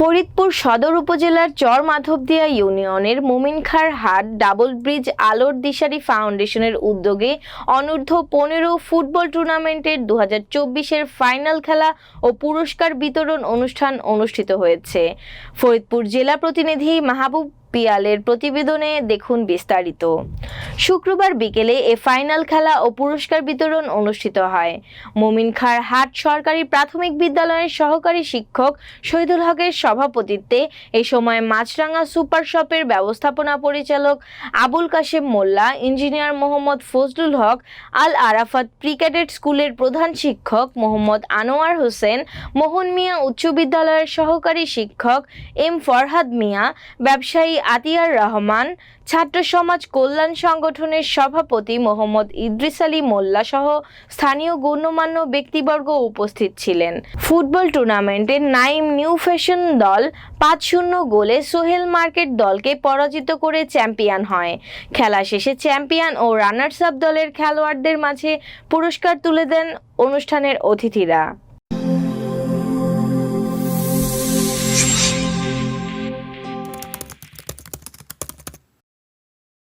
ফরিদপুর সদর উপজেলার চর মাধবদিয়া ইউনিয়নের মুমিনখার হাট ডাবল ব্রিজ আলোর দিশারি ফাউন্ডেশনের উদ্যোগে অনূর্ধ্ব পনেরো ফুটবল টুর্নামেন্টের দু হাজার চব্বিশের ফাইনাল খেলা ও পুরস্কার বিতরণ অনুষ্ঠান অনুষ্ঠিত হয়েছে। ফরিদপুর জেলা প্রতিনিধি মাহবুব পিয়ালের প্রতিবেদনে দেখুন বিস্তারিত। শুক্রবার বিকেলে এ ফাইনাল খেলা ও পুরস্কার বিতরণ অনুষ্ঠিত হয়। মোমিনখার হাট সরকারি প্রাথমিক বিদ্যালয়ের সহকারী শিক্ষক শহীদুল হকের সভাপতিত্বে এ সময় মাছরাঙ্গা সুপার শপের ব্যবস্থাপনা পরিচালক আবুল কাশেম মোল্লা, ইঞ্জিনিয়ার মোহাম্মদ ফজলুল হক, আল আরাফাত প্রি স্কুলের প্রধান শিক্ষক মোহাম্মদ আনোয়ার হোসেন, মোহন মিয়া উচ্চ বিদ্যালয়ের সহকারী শিক্ষক এম ফরহাদ মিয়া, ব্যবসায়ী আতিয়ার রহমান, ছাত্র সমাজ কল্যাণ সংগঠনের সভাপতি মোহাম্মদ ইদ্রিস আলী মোল্লা সহ স্থানীয় গণ্যমান্য ব্যক্তিবর্গ উপস্থিত ছিলেন। ফুটবল টুর্নামেন্টে নাইম নিউ ফ্যাশন দল পাঁচ শূন্য গোলে সোহেল মার্কেট দলকে পরাজিত করে চ্যাম্পিয়ন হয়। খেলা শেষে চ্যাম্পিয়ন ও রানার্স আপ দলের খেলোয়াড়দের মাঝে পুরস্কার তুলে দেন অনুষ্ঠানের অতিথিরা।